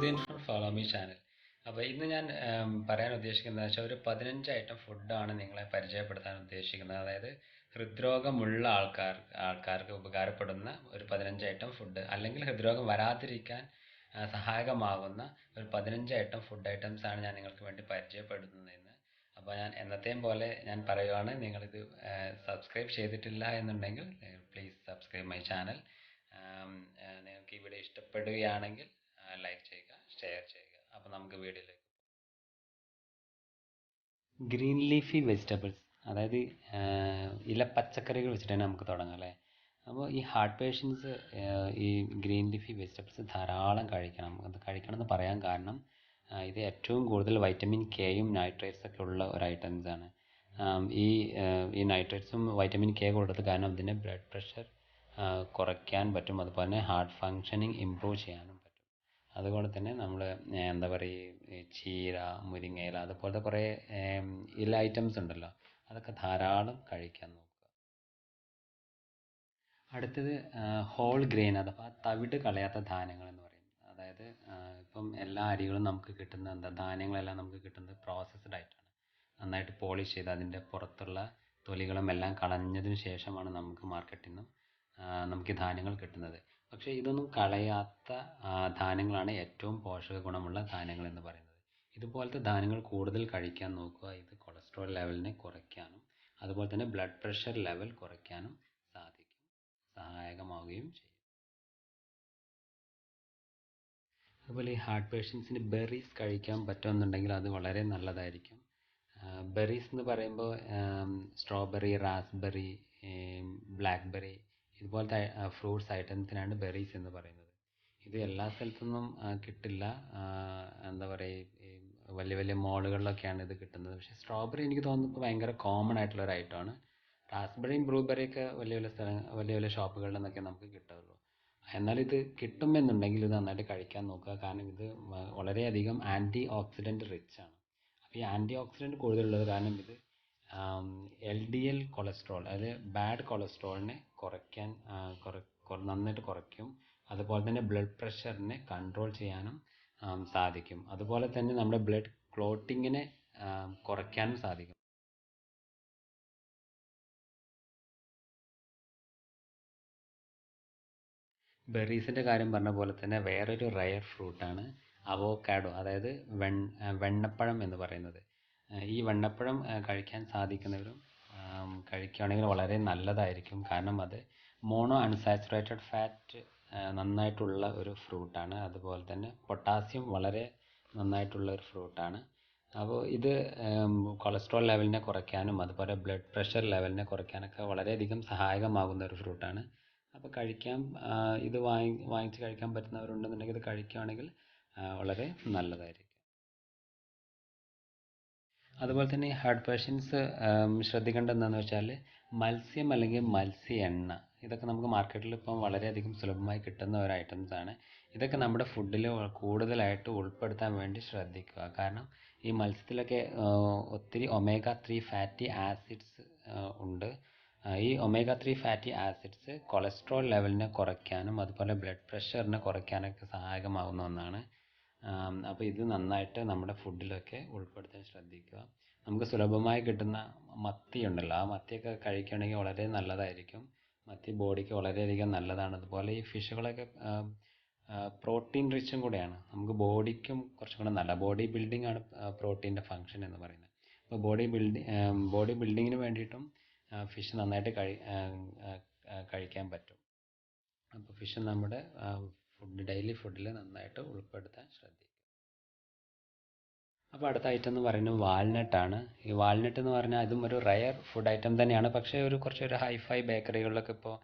From follow me channel അപ്പോൾ ഇന്ന് ഞാൻ പറയാൻ ഉദ്ദേശിക്കുന്നത് വെച്ചാൽ ഒരു പതിനഞ്ച് ഐറ്റം ഫുഡാണ് നിങ്ങളെ പരിചയപ്പെടുത്താൻ ഉദ്ദേശിക്കുന്നത്. അതായത് ഹൃദ്രോഗമുള്ള ആൾക്കാർ ആൾക്കാർക്ക് ഉപകാരപ്പെടുന്ന ഒരു പതിനഞ്ച് ഐറ്റം ഫുഡ് അല്ലെങ്കിൽ ഹൃദ്രോഗം വരാതിരിക്കാൻ സഹായകമാകുന്ന ഒരു പതിനഞ്ച് ഐറ്റം ഫുഡ് ഐറ്റംസ് ആണ് ഞാൻ നിങ്ങൾക്ക് വേണ്ടി പരിചയപ്പെടുത്തുന്നത് ഇന്ന്. അപ്പോൾ ഞാൻ എന്നത്തെയും പോലെ ഞാൻ പറയുവാണ് നിങ്ങളിത് സബ്സ്ക്രൈബ് ചെയ്തിട്ടില്ല എന്നുണ്ടെങ്കിൽ പ്ലീസ് സബ്സ്ക്രൈബ് മൈ ചാനൽ നിങ്ങൾക്ക് ഇവിടെ ഇഷ്ടപ്പെടുകയാണെങ്കിൽ ഷെയർ ചെയ്യുക. അപ്പോൾ നമുക്ക് വീഡിയോയിലേക്ക് ഗ്രീൻ ലീഫി വെജിറ്റബിൾസ് അതായത് ഇല പച്ചക്കറികൾ വെച്ചിട്ട് തന്നെ നമുക്ക് തുടങ്ങാം അല്ലേ? അപ്പോൾ ഈ ഹാർട്ട് പേഷ്യൻസ് ഈ ഗ്രീൻ ലീഫി വെജിറ്റബിൾസ് ധാരാളം കഴിക്കണം. അത് കഴിക്കണം എന്ന് പറയാൻ കാരണം ഇത് ഏറ്റവും കൂടുതൽ വൈറ്റമിൻ കെയും നൈട്രേറ്റ്സ് ഒക്കെ ഉള്ള ഒരു ഐറ്റംസ് ആണ്. ഈ ഈ നൈട്രേറ്റ്സും വൈറ്റമിൻ കെ കൊടുത്തത് കാരണം ഇതിന്റെ ബ്ലഡ് പ്രഷർ കുറയ്ക്കാൻ പറ്റും. അതുപോലെ തന്നെ ഹാർട്ട് ഫങ്ഷനിങ് ഇമ്പ്രൂവ് ചെയ്യാനും അതുകൊണ്ട് തന്നെ നമ്മൾ എന്താ പറയുക ചീര മുരിങ്ങയില അതുപോലത്തെ കുറേ ഇല ഐറ്റംസ് ഉണ്ടല്ലോ അതൊക്കെ ധാരാളം കഴിക്കാൻ നോക്കുക. അടുത്തത് ഹോൾ ഗ്രെയിൻ അഥവാ തവിട് കളയാത്ത ധാന്യങ്ങൾ എന്ന് പറയും അതായത് ഇപ്പം എല്ലാ അരികളും നമുക്ക് കിട്ടുന്ന എന്താ ധാന്യങ്ങളെല്ലാം നമുക്ക് കിട്ടുന്നത് പ്രോസസ്ഡ് ആയിട്ടാണ്. നന്നായിട്ട് പോളിഷ് ചെയ്ത് അതിന്റെ പുറത്തുള്ള തൊലികളും എല്ലാം കളഞ്ഞതിന് ശേഷമാണ് നമുക്ക് മാർക്കറ്റിൽ നിന്നും നമുക്ക് ധാന്യങ്ങൾ കിട്ടുന്നത്. പക്ഷേ ഇതൊന്നും കളയാത്ത ധാന്യങ്ങളാണ് ഏറ്റവും പോഷക ഗുണമുള്ള ധാന്യങ്ങൾ എന്ന് പറയുന്നത്. ഇതുപോലത്തെ ധാന്യങ്ങൾ കൂടുതൽ കഴിക്കാൻ നോക്കുക ഇത് കൊളസ്ട്രോൾ ലെവലിനെ കുറയ്ക്കാനും അതുപോലെ തന്നെ ബ്ലഡ് പ്രഷർ ലെവൽ കുറയ്ക്കാനും സാധിക്കും സഹായകമാവുകയും ചെയ്യും. അതുപോലെ ഈ ഹാർട്ട് പേഷ്യൻസിന് ബെറീസ് കഴിക്കാൻ പറ്റുമെന്നുണ്ടെങ്കിൽ അത് വളരെ നല്ലതായിരിക്കും. ബെറീസ് എന്ന് പറയുമ്പോൾ സ്ട്രോബെറി റാസ്ബെറി ബ്ലാക്ക്ബെറി ഇതുപോലത്തെ ഫ്രൂട്ട്സ് ഐറ്റംസിനാണ് ബെറീസ് എന്ന് പറയുന്നത്. ഇത് എല്ലാ സ്ഥലത്തൊന്നും കിട്ടില്ല. എന്താ പറയുക ഈ വലിയ വലിയ മോളുകളിലൊക്കെയാണ് ഇത് കിട്ടുന്നത്. പക്ഷേ സ്ട്രോബെറി എനിക്ക് തോന്നുന്നു ഭയങ്കര കോമൺ ആയിട്ടുള്ള ഒരു ഐറ്റമാണ് റാസ്ബെറിയും ബ്ലൂബെറിയൊക്കെ വലിയ വലിയ സ്ഥല വലിയ വലിയ ഷോപ്പുകളിൽ നിന്നൊക്കെ നമുക്ക് കിട്ടുള്ളൂ എന്നാൽ ഇത് കിട്ടുമെന്നുണ്ടെങ്കിൽ ഇത് നന്നായിട്ട് കഴിക്കാൻ നോക്കുക. കാരണം ഇത് വളരെയധികം ആന്റി ഓക്സിഡന്റ് റിച്ച് ആണ്. അപ്പോൾ ഈ ആന്റി ഓക്സിഡന്റ് കൂടുതലുള്ളത് കാരണം ഇത് എൽ ഡി എൽ കൊളസ്ട്രോൾ അതായത് ബാഡ് കൊളസ്ട്രോളിനെ കുറയ്ക്കാൻ നന്നായിട്ട് കുറയ്ക്കും. അതുപോലെ തന്നെ ബ്ലഡ് പ്രഷറിനെ കൺട്രോൾ ചെയ്യാനും സാധിക്കും. അതുപോലെ തന്നെ നമ്മുടെ ബ്ലഡ് ക്ലോട്ടിങ്ങിനെ കുറയ്ക്കാനും സാധിക്കും. ബെറീസിന്റെ കാര്യം പറഞ്ഞ പോലെ തന്നെ വേറൊരു റയർ ഫ്രൂട്ടാണ് അവോക്കാഡോ അതായത് വെണ്ണപ്പഴം എന്ന് പറയുന്നത്. ഈ വെണ്ണപ്പഴം കഴിക്കാൻ സാധിക്കുന്നവരും കഴിക്കുകയാണെങ്കിൽ വളരെ നല്ലതായിരിക്കും. കാരണം അത് മോണോ അൺസാച്ചുറേറ്റഡ് ഫാറ്റ് നന്നായിട്ടുള്ള ഒരു ഫ്രൂട്ടാണ്. അതുപോലെ തന്നെ പൊട്ടാസ്യം വളരെ നന്നായിട്ടുള്ള ഒരു ഫ്രൂട്ടാണ്. അപ്പോൾ ഇത് കൊളസ്ട്രോൾ ലെവലിനെ കുറയ്ക്കാനും അതുപോലെ ബ്ലഡ് പ്രഷർ ലെവലിനെ കുറയ്ക്കാനൊക്കെ വളരെയധികം സഹായകമാകുന്ന ഒരു ഫ്രൂട്ടാണ്. അപ്പോൾ കഴിക്കാൻ ഇത് വാങ്ങി വാങ്ങിച്ച് കഴിക്കാൻ പറ്റുന്നവരുണ്ടെന്നുണ്ടെങ്കിൽ ഇത് കഴിക്കുകയാണെങ്കിൽ വളരെ നല്ലതായിരിക്കും. അതുപോലെ തന്നെ ഹാർട്ട് പേഷ്യൻസ് ശ്രദ്ധിക്കേണ്ട എന്താണെന്ന് വെച്ചാൽ മത്സ്യം അല്ലെങ്കിൽ മത്സ്യ എണ്ണ ഇതൊക്കെ നമുക്ക് മാർക്കറ്റിൽ ഇപ്പം വളരെയധികം സുലഭമായി കിട്ടുന്ന ഒരു ഐറ്റംസ് ആണ്. ഇതൊക്കെ നമ്മുടെ ഫുഡിൽ കൂടുതലായിട്ട് ഉൾപ്പെടുത്താൻ വേണ്ടി ശ്രദ്ധിക്കുക. കാരണം ഈ മത്സ്യത്തിലൊക്കെ ഒത്തിരി ഒമേഗ ത്രീ ഫാറ്റി ആസിഡ്സ് ഉണ്ട്. ഈ omega three fatty acids cholesterol ലെവലിനെ കുറയ്ക്കാനും അതുപോലെ ബ്ലഡ് പ്രഷറിനെ കുറയ്ക്കാനൊക്കെ സഹായകമാകുന്ന ഒന്നാണ്. അപ്പോൾ ഇത് നന്നായിട്ട് നമ്മുടെ ഫുഡിലൊക്കെ ഉൾപ്പെടുത്താൻ ശ്രദ്ധിക്കുക. നമുക്ക് സുലഭമായി കിട്ടുന്ന മത്തി ഉണ്ടല്ലോ ആ മത്തിയൊക്കെ കഴിക്കുകയാണെങ്കിൽ വളരെ നല്ലതായിരിക്കും. മത്തി ബോഡിക്ക് വളരെയധികം നല്ലതാണ്. അതുപോലെ ഈ ഫിഷുകളൊക്കെ പ്രോട്ടീൻ റിച്ചും കൂടെയാണ്. നമുക്ക് ബോഡിക്കും കുറച്ചും കൂടെ നല്ല ബോഡി ബിൽഡിംഗ് ആണ് പ്രോട്ടീന്റെ ഫങ്ഷൻ എന്ന് പറയുന്നത്. അപ്പോൾ ബോഡി ബിൽഡി ബോഡി ബിൽഡിങ്ങിന് വേണ്ടിയിട്ടും ഫിഷ് നന്നായിട്ട് കഴി കഴിക്കാൻ പറ്റും. അപ്പോൾ ഫിഷ് നമ്മുടെ ഫുഡ് ഡെയിലി ഫുഡിൽ നന്നായിട്ട് ഉൾപ്പെടുത്താൻ ശ്രദ്ധിക്കുക. അപ്പോൾ അടുത്ത ഐറ്റം എന്ന് പറയുന്നത് വാൽനട്ടാണ് ഈ വാൾനട്ട് എന്ന് പറഞ്ഞാൽ ഇതും ഒരു റയർ ഫുഡ് ഐറ്റം തന്നെയാണ്. പക്ഷേ ഒരു കുറച്ച് ഒരു ഹൈഫൈ ബേക്കറികളിലൊക്കെ ഇപ്പോൾ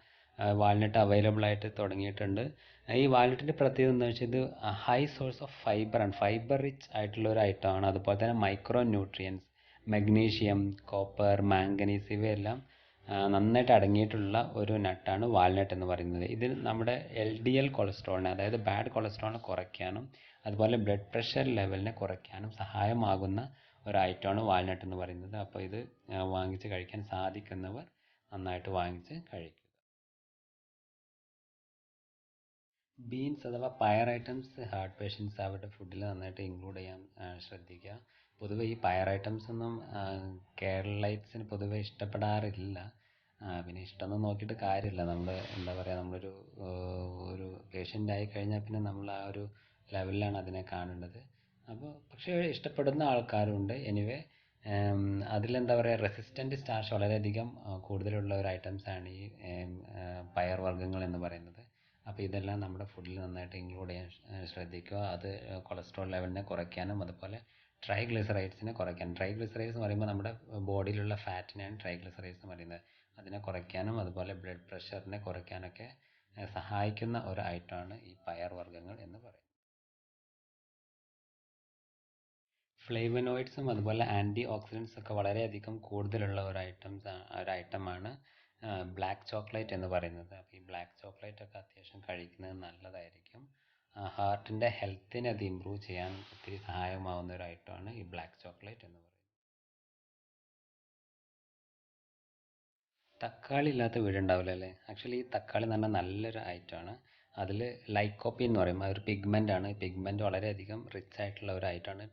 വാൾനട്ട് അവൈലബിൾ ആയിട്ട് തുടങ്ങിയിട്ടുണ്ട്. ഈ വാൽനട്ടിന്റെ പ്രത്യേകത എന്താ വെച്ചാൽ ഇത് ഹൈ സോഴ്സ് ഓഫ് ഫൈബറാണ് ഫൈബർ റിച്ച് ആയിട്ടുള്ള ഒരു ഐറ്റമാണ് അതുപോലെ തന്നെ micro nutrients magnesium copper manganese ഇവയെല്ലാം നന്നായിട്ട് അടങ്ങിയിട്ടുള്ള ഒരു നട്ടാണ് വാൽനട്ട് എന്ന് പറയുന്നത്. ഇതിൽ നമ്മുടെ എൽ ഡി എൽ കൊളസ്ട്രോളിനെ അതായത് ബാഡ് കൊളസ്ട്രോളിനെ കുറയ്ക്കാനും അതുപോലെ ബ്ലഡ് പ്രഷർ ലെവലിനെ കുറയ്ക്കാനും സഹായമാകുന്ന ഒരു ഐറ്റമാണ് വാൽനട്ട് എന്ന് പറയുന്നത്. അപ്പോൾ ഇത് വാങ്ങിച്ച് കഴിക്കാൻ സാധിക്കുന്നവർ നന്നായിട്ട് വാങ്ങിച്ച് കഴിക്കുക. ബീൻസ് അഥവാ പയർ ഐറ്റംസ് ഹാർട്ട് പേഷ്യൻസ് അവരുടെ ഫുഡിൽ നന്നായിട്ട് ഇൻക്ലൂഡ് ചെയ്യാൻ ശ്രദ്ധിക്കുക. പൊതുവെ ഈ പയർ ഐറ്റംസ് ഒന്നും ആ, കേരളൈറ്റ്സിന് പൊതുവെ ഇഷ്ടപ്പെടാറില്ല. പിന്നെ ഇഷ്ടമെന്ന് നോക്കിയിട്ട് കാര്യമില്ല. നമ്മൾ എന്താ പറയുക നമ്മളൊരു ഒരു ഒരു പേഷ്യന്റ് ആയി കഴിഞ്ഞാൽ പിന്നെ നമ്മൾ ആ ഒരു ലെവലിലാണ് അതിനെ കാണേണ്ടത് അപ്പോൾ പക്ഷേ ഇഷ്ടപ്പെടുന്ന ആൾക്കാരുണ്ട്. എനിവേ അതിലെന്താ പറയുക റെസിസ്റ്റന്റ് സ്റ്റാർച്ച് വളരെയധികം കൂടുതലുള്ള ഒരു ആണ് ഈ പയർ വർഗങ്ങൾ എന്ന് പറയുന്നത്. അപ്പോൾ ഇതെല്ലാം നമ്മുടെ ഫുഡിൽ നന്നായിട്ട് ഇൻക്ലൂഡ് ചെയ്യാൻ ശ്ര- ശ്രദ്ധിക്കുക. അത് കൊളസ്ട്രോൾ ലെവലിനെ കുറയ്ക്കാനും അതുപോലെ ട്രൈഗ്ലിസറൈഡ്സിനെ കുറയ്ക്കാൻ. ട്രൈഗ്ലിസറൈഡ്സ് എന്ന് പറയുമ്പോൾ നമ്മുടെ ബോഡിയിലുള്ള ഫാറ്റിനെയാണ് ട്രൈഗ്ലിസറൈഡ്സ് എന്ന് പറയുന്നത്. അതിനെ കുറയ്ക്കാനും അതുപോലെ ബ്ലഡ് പ്രഷറിനെ കുറയ്ക്കാനൊക്കെ സഹായിക്കുന്ന ഒരു ഐറ്റമാണ് ഈ പയർ വർഗങ്ങൾ എന്ന് പറയുന്നത്. ഫ്ലേവനോയിഡ്സും അതുപോലെ ആന്റി ഓക്സിഡൻസ് ഒക്കെ വളരെയധികം കൂടുതലുള്ള ഒരു ഐറ്റംസ് ഒരു ഐറ്റമാണ് ബ്ലാക്ക് ചോക്ലേറ്റ് എന്ന് പറയുന്നത്. അപ്പോൾ ഈ ബ്ലാക്ക് ചോക്ലേറ്റ് ഒക്കെ അത്യാവശ്യം കഴിക്കുന്നത് നല്ലതായിരിക്കും. ഹാർട്ടിന്റെ ഹെൽത്തിനെ അത് ഇമ്പ്രൂവ് ചെയ്യാൻ ഒത്തിരി സഹായകമാവുന്ന ഒരു ഐറ്റമാണ് ഈ ബ്ലാക്ക് ചോക്ലേറ്റ് എന്ന് പറയുന്നത്. തക്കാളി ഇല്ലാത്ത വീടുണ്ടാവില്ല അല്ലേ? ആക്ച്വലി ഈ തക്കാളി എന്ന് പറഞ്ഞാൽ നല്ലൊരു ഐറ്റമാണ്. അതിൽ ലൈക്കോപ്പി എന്ന് പറയും അതൊരു പിഗ്മെന്റ് ആണ് പിഗ്മെന്റ് വളരെയധികം റിച്ച് ആയിട്ടുള്ള ഒരു ഐറ്റമാണ്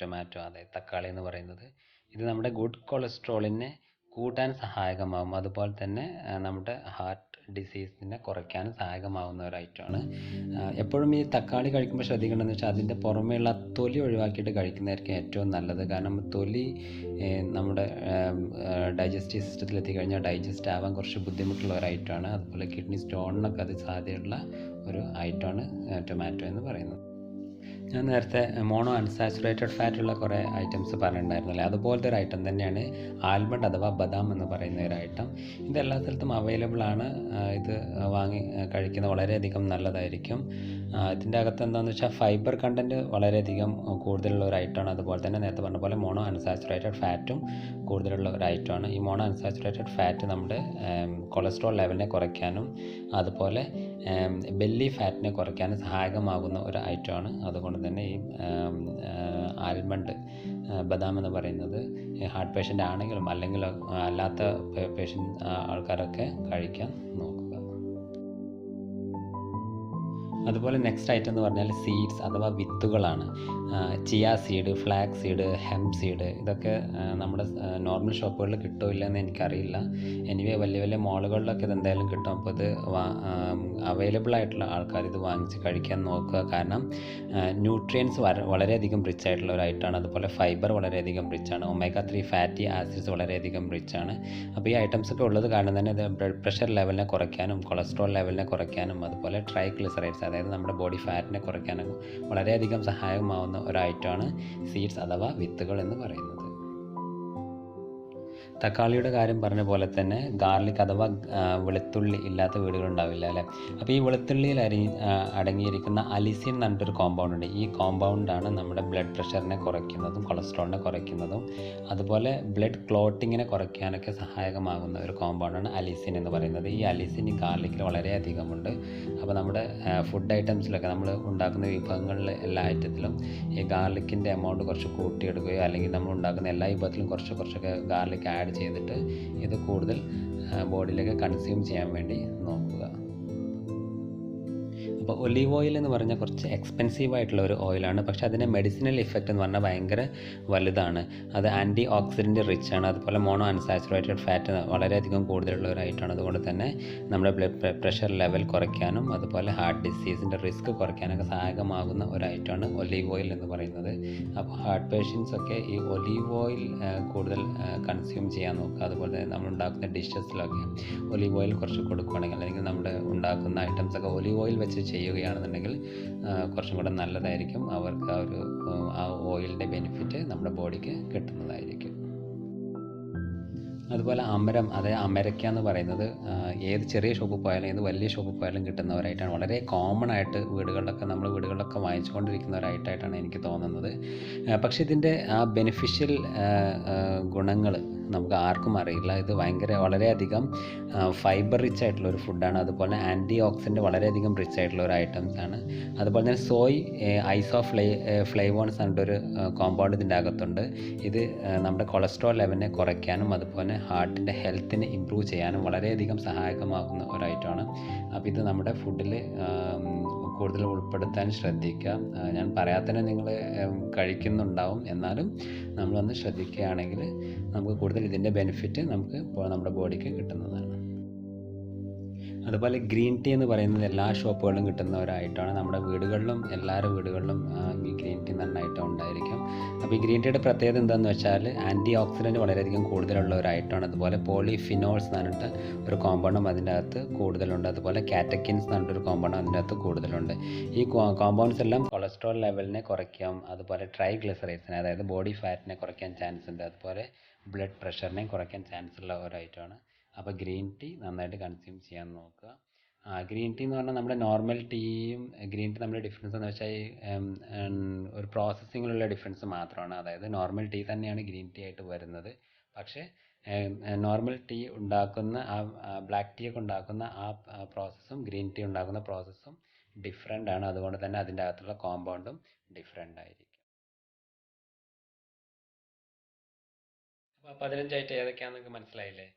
ടൊമാറ്റോ അതായത് തക്കാളി എന്ന് പറയുന്നത്. ഇത് നമ്മുടെ ഗുഡ് കൊളസ്ട്രോളിനെ കൂട്ടാൻ സഹായകമാകും അതുപോലെ തന്നെ നമ്മുടെ ഹാർട്ട് ഡിസീസിനെ കുറയ്ക്കാനും സഹായകമാവുന്ന ഒരു ഐറ്റമാണ് എപ്പോഴും ഈ തക്കാളി കഴിക്കുമ്പോൾ ശ്രദ്ധിക്കേണ്ടതെന്ന് വെച്ചാൽ അതിന്റെ പുറമെയുള്ള തൊലി ഒഴിവാക്കിയിട്ട് കഴിക്കുന്നതായിരിക്കും ഏറ്റവും നല്ലത്. കാരണം തൊലി നമ്മുടെ ഡൈജസ്റ്റീവ് സിസ്റ്റത്തിൽ എത്തിക്കഴിഞ്ഞാൽ ഡൈജസ്റ്റ് ആവാൻ കുറച്ച് ബുദ്ധിമുട്ടുള്ള ഒരു ഐറ്റമാണ് അതുപോലെ കിഡ്നി സ്റ്റോണിനൊക്കെ അത് സാധ്യതയുള്ള ഒരു ഐറ്റമാണ് ടൊമാറ്റോ എന്ന് പറയുന്നത്. ഞാൻ നേരത്തെ മോണോ അൺസാച്ചുറേറ്റഡ് ഫാറ്റുള്ള കുറേ ഐറ്റംസ് പറഞ്ഞിട്ടുണ്ടായിരുന്നല്ലേ? അതുപോലത്തെ ഒരു ഐറ്റം തന്നെയാണ് ആൽമണ്ട് അഥവാ ബദാം എന്ന് പറയുന്ന ഒരു ഐറ്റം. ഇത് എല്ലാ സ്ഥലത്തും അവൈലബിൾ ആണ്. ഇത് വാങ്ങി കഴിക്കുന്നത് വളരെയധികം നല്ലതായിരിക്കും. ഇതിന്റെ അകത്ത് എന്താണെന്ന് വെച്ചാൽ ഫൈബർ കണ്ടന്റ് വളരെയധികം കൂടുതലുള്ള ഒരു ഐറ്റമാണ് അതുപോലെ തന്നെ നേരത്തെ പറഞ്ഞ പോലെ മോണോ അൺസാച്ചുറേറ്റഡ് ഫാറ്റും കൂടുതലുള്ള ഒരു ഐറ്റമാണ് ഈ മോണോ അൺസാച്ചുറേറ്റഡ് ഫാറ്റ് നമ്മുടെ കൊളസ്ട്രോൾ ലെവലിനെ കുറയ്ക്കാനും അതുപോലെ ബെല്ലി ഫാറ്റിനെ കുറയ്ക്കാൻ സഹായകമാകുന്ന ഒരു ഐറ്റമാണ്. അതുകൊണ്ട് തന്നെ ഈ ആൽമണ്ട് ബദാം എന്ന് പറയുന്നത് ഹാർട്ട് പേഷ്യന്റ് ആണെങ്കിലും അല്ലെങ്കിൽ അല്ലാത്ത പേഷ്യന്റ് ആൾക്കാരൊക്കെ കഴിക്കാൻ അതുപോലെ നെക്സ്റ്റ് ഐറ്റം എന്ന് പറഞ്ഞാൽ സീഡ്സ് അഥവാ വിത്തുകളാണ്. Chia seed flax seed hemp seed ഇതൊക്കെ നമ്മുടെ നോർമൽ ഷോപ്പുകളിൽ കിട്ടുമില്ല ഇല്ലെന്ന് എനിക്കറിയില്ല. എനിവേ വലിയ വലിയ മോളുകളിലൊക്കെ ഇത് എന്തായാലും കിട്ടും. അപ്പോൾ ഇത് അവൈലബിൾ ആയിട്ടുള്ള ആൾക്കാർ ഇത് വാങ്ങിച്ച് കഴിക്കാൻ നോക്കുക. കാരണം ന്യൂട്രിയൻസ് വളരെയധികം റിച്ച് ആയിട്ടുള്ള ഒരു ഐറ്റമാണ് അതുപോലെ ഫൈബർ വളരെയധികം റിച്ച് ആണ്. ഒമേഗ ത്രീ ഫാറ്റി ആസിഡ്സ് വളരെയധികം റിച്ച് ആണ്. അപ്പോൾ ഈ ഐറ്റംസ് ഒക്കെ ഉള്ളത് കാരണം തന്നെ ഇത് ബ്ലഡ് പ്രഷർ ലെവലിനെ കുറയ്ക്കാനും കൊളസ്ട്രോൾ ലെവലിനെ കുറയ്ക്കാനും അതുപോലെ ട്രൈഗ്ലിസറൈഡ്സ് അതായത് നമ്മുടെ ബോഡി ഫാറ്റിനെ കുറയ്ക്കാനും വളരെയധികം സഹായകമാവുന്ന ഒരു ഐറ്റമാണ് സീഡ്സ് അഥവാ വിത്തുകൾ എന്ന് പറയുന്നത്. തക്കാളിയുടെ കാര്യം പറഞ്ഞ പോലെ തന്നെ ഗാർലിക് അഥവാ വെളുത്തുള്ളി ഇല്ലാത്ത വീടുകളുണ്ടാവില്ല അല്ലേ? അപ്പോൾ ഈ വെളുത്തുള്ളിയിൽ അരി അടങ്ങിയിരിക്കുന്ന അലിസിൻ എന്ന് പറഞ്ഞിട്ടൊരു കോമ്പൗണ്ട് ഉണ്ട്. ഈ കോമ്പൗണ്ടാണ് നമ്മുടെ ബ്ലഡ് പ്രഷറിനെ കുറയ്ക്കുന്നതും കൊളസ്ട്രോളിനെ കുറയ്ക്കുന്നതും അതുപോലെ ബ്ലഡ് ക്ലോട്ടിങ്ങിനെ കുറയ്ക്കാനൊക്കെ സഹായകമാകുന്ന ഒരു കോമ്പൗണ്ടാണ് അലിസിൻ എന്ന് പറയുന്നത്. ഈ അലിസിൻ ഈ ഗാർലിക്കിൽ വളരെയധികമുണ്ട് അപ്പോൾ നമ്മുടെ ഫുഡ് ഐറ്റംസിലൊക്കെ നമ്മൾ ഉണ്ടാക്കുന്ന വിഭവങ്ങളിൽ എല്ലാ ഐറ്റത്തിലും ഈ ഗാർലിക്കിന്റെ എമൗണ്ട് കുറച്ച് കൂട്ടിയെടുക്കുകയോ അല്ലെങ്കിൽ നമ്മൾ ഉണ്ടാക്കുന്ന എല്ലാ വിഭവത്തിലും കുറച്ച് കുറച്ചൊക്കെ ഗാർലിക് ആഡ് ചെയ്തിട്ട് ഇത് കൂടുതൽ ബോഡിയിലേക്ക് കൺസ്യൂം ചെയ്യാൻ വേണ്ടി നോക്കുക അപ്പോൾ ഒലീവ് ഓയിൽ എന്ന് പറഞ്ഞാൽ കുറച്ച് എക്സ്പെൻസീവ് ആയിട്ടുള്ള ഒരു ഓയിലാണ് പക്ഷേ അതിന്റെ മെഡിസിനൽ ഇഫക്റ്റ് എന്ന് പറഞ്ഞാൽ ഭയങ്കര വലുതാണ്. അത് ആന്റി ഓക്സിഡന്റ് റിച്ച് ആണ്. അതുപോലെ മോണോ അൺസാച്ചുറേറ്റഡ് ഫാറ്റ് വളരെയധികം കൂടുതലുള്ളവരായിട്ടാണ്. അതുകൊണ്ട് തന്നെ നമ്മുടെ ബ്ലഡ് പ്രഷർ ലെവൽ കുറയ്ക്കാനും അതുപോലെ ഹാർട്ട് ഡിസീസിന്റെ റിസ്ക് കുറയ്ക്കാനൊക്കെ സഹായകമാകുന്ന ഒരു ഐറ്റമാണ് ഒലീവ് ഓയിൽ എന്ന് പറയുന്നത്. അപ്പോൾ ഹാർട്ട് പേഷ്യൻസ് ഒക്കെ ഈ ഒലീവ് ഓയിൽ കൂടുതൽ കൺസ്യൂം ചെയ്യാൻ നോക്കുക. അതുപോലെ തന്നെ നമ്മൾ ഉണ്ടാക്കുന്ന ഡിഷസിലൊക്കെ ഒലീവ് ഓയിൽ കുറച്ച് കൊടുക്കുകയാണെങ്കിൽ അല്ലെങ്കിൽ നമ്മുടെ ഉണ്ടാക്കുന്ന ഐറ്റംസൊക്കെ ഒലീവ് ഓയിൽ വെച്ച് ചെയ്യുകയാണെന്നുണ്ടെങ്കിൽ കുറച്ചും കൂടെ നല്ലതായിരിക്കും. അവർക്ക് ആ ഒരു ആ ഓയിലിന്റെ ബെനിഫിറ്റ് നമ്മുടെ ബോഡിക്ക് കിട്ടുന്നതായിരിക്കും. അതുപോലെ അമരം അതായത് അമരയ്ക്ക എന്ന് പറയുന്നത് ഏത് ചെറിയ ഷോപ്പിൽ പോയാലും ഏത് വലിയ ഷോപ്പിൽ പോയാലും കിട്ടുന്നവരായിട്ടാണ്. വളരെ കോമൺ ആയിട്ട് വീടുകളിലൊക്കെ നമ്മൾ വീടുകളിലൊക്കെ വാങ്ങിച്ചുകൊണ്ടിരിക്കുന്നവരായിട്ടാണ് എനിക്ക് തോന്നുന്നത്. പക്ഷേ ഇതിന്റെ ആ ബെനിഫിഷ്യൽ ഗുണങ്ങൾ നമുക്ക് ആർക്കും അറിയില്ല. ഇത് ഭയങ്കര വളരെയധികം ഫൈബർ റിച്ച് ആയിട്ടുള്ള ഒരു ഫുഡാണ് അതുപോലെ ആന്റി ഓക്സിഡന്റ് വളരെയധികം റിച്ച് ആയിട്ടുള്ള ഒരു ഐറ്റംസ് ആണ്. അതുപോലെ തന്നെ സോയ് ഐസോ ഫ്ലേ ഫ്ലേവോൺസ് പറഞ്ഞിട്ടൊരു കോമ്പൗണ്ട് ഇതിന്റെ അകത്തുണ്ട്. ഇത് നമ്മുടെ കൊളസ്ട്രോൾ ലെവലിനെ കുറയ്ക്കാനും അതുപോലെ ഹാർട്ടിന്റെ ഹെൽത്തിനെ ഇമ്പ്രൂവ് ചെയ്യാനും വളരെയധികം സഹായകമാകുന്ന ഒരു ഐറ്റമാണ് അപ്പോൾ ഇത് നമ്മുടെ ഫുഡിൽ കൂടുതൽ ഉൾപ്പെടുത്താൻ ശ്രദ്ധിക്കുക. ഞാൻ പറയാത്തന്നെ നിങ്ങൾ കഴിക്കുന്നുണ്ടാവും. എന്നാലും നമ്മളൊന്ന് ശ്രദ്ധിക്കുകയാണെങ്കിൽ നമുക്ക് കൂടുതൽ ഇതിന്റെ ബെനിഫിറ്റ് നമുക്ക് നമ്മുടെ ബോഡിക്ക് കിട്ടുന്നതാണ്. അതുപോലെ ഗ്രീൻ ടീ എന്ന് പറയുന്നത് എല്ലാ ഷോപ്പുകളിലും കിട്ടുന്നവരായിട്ടാണ്. നമ്മുടെ വീടുകളിലും എല്ലാവരുടെ വീടുകളിലും ഈ ഗ്രീൻ ടീ നന്നായിട്ട് ഉണ്ടായിരിക്കും. അപ്പോൾ ഈ ഗ്രീൻ ടീയുടെ പ്രത്യേകത എന്താണെന്ന് വെച്ചാൽ ആന്റി ഓക്സിഡന്റ് വളരെയധികം കൂടുതലുള്ളവരായിട്ടാണ്. അതുപോലെ പോളിഫിനോൾസ് എന്ന് പറഞ്ഞിട്ട് ഒരു കോമ്പൗണ്ടും അതിന്റെ അകത്ത് കൂടുതലുണ്ട്. അതുപോലെ കാറ്റക്കിൻസ് എന്ന് പറഞ്ഞിട്ടൊരു കോമ്പൗണ്ടും അതിന്റെ അകത്ത് കൂടുതലുണ്ട്. ഈ കോമ്പൗണ്ട്സ് എല്ലാം കൊളസ്ട്രോൾ ലെവലിനെ കുറയ്ക്കാം. അതുപോലെ ട്രൈ ഗ്ലിസറൈസിനെ അതായത് ബോഡി ഫാറ്റിനെ കുറയ്ക്കാൻ ചാൻസ് ഉണ്ട് അതുപോലെ ബ്ലഡ് പ്രഷറിനെയും കുറയ്ക്കാൻ ചാൻസ് ഉള്ള ഒരൈറ്റമാണ് അപ്പോൾ ഗ്രീൻ ടീ നന്നായിട്ട് കൺസ്യൂം ചെയ്യാൻ നോക്കുക. ആ ഗ്രീൻ ടീ എന്ന് പറഞ്ഞാൽ നമ്മുടെ നോർമൽ ടീയും ഗ്രീൻ ടീ നമ്മുടെ ഡിഫറൻസ് എന്ന് വെച്ചാൽ ഒരു പ്രോസസ്സിങ്ങിലുള്ള ഡിഫറൻസ് മാത്രമാണ്. അതായത് നോർമൽ ടീ തന്നെയാണ് ഗ്രീൻ ടീ ആയിട്ട് വരുന്നത്. പക്ഷേ നോർമൽ ടീ ഉണ്ടാക്കുന്ന ആ ബ്ലാക്ക് ടീ ഒക്കെ ഉണ്ടാക്കുന്ന ആ പ്രോസസ്സും ഗ്രീൻ ടീ ഉണ്ടാക്കുന്ന പ്രോസസ്സും ഡിഫറെന്റ് ആണ്. അതുകൊണ്ട് തന്നെ അതിന്റെ അകത്തുള്ള കോമ്പൗണ്ടും ഡിഫറെന്റ് ആയിരിക്കും. അപ്പോൾ പതിനഞ്ചായിട്ട് ഏതൊക്കെയാണെന്ന് നിങ്ങൾക്ക് മനസ്സിലായില്ലേ?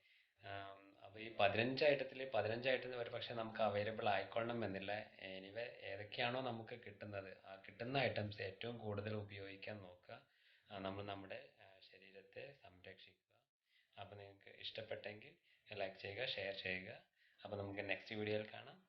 അപ്പോൾ ഈ പതിനഞ്ച് ഐറ്റത്തിൽ പതിനഞ്ച് ഐറ്റത്തിൽ ഒരു പക്ഷേ നമുക്ക് അവൈലബിൾ ആയിക്കൊള്ളണം എന്നില്ല. എനിവേ ഏതൊക്കെയാണോ നമുക്ക് കിട്ടുന്നത് ആ കിട്ടുന്ന ഐറ്റംസ് ഏറ്റവും കൂടുതൽ ഉപയോഗിക്കാൻ നോക്കുക. നമ്മൾ നമ്മുടെ ശരീരത്തെ സംരക്ഷിക്കുക. അപ്പോൾ നിങ്ങൾക്ക് ഇഷ്ടപ്പെട്ടെങ്കിൽ ലൈക്ക് ചെയ്യുക ഷെയർ ചെയ്യുക. അപ്പോൾ നമുക്ക് നെക്സ്റ്റ് വീഡിയോയിൽ കാണാം.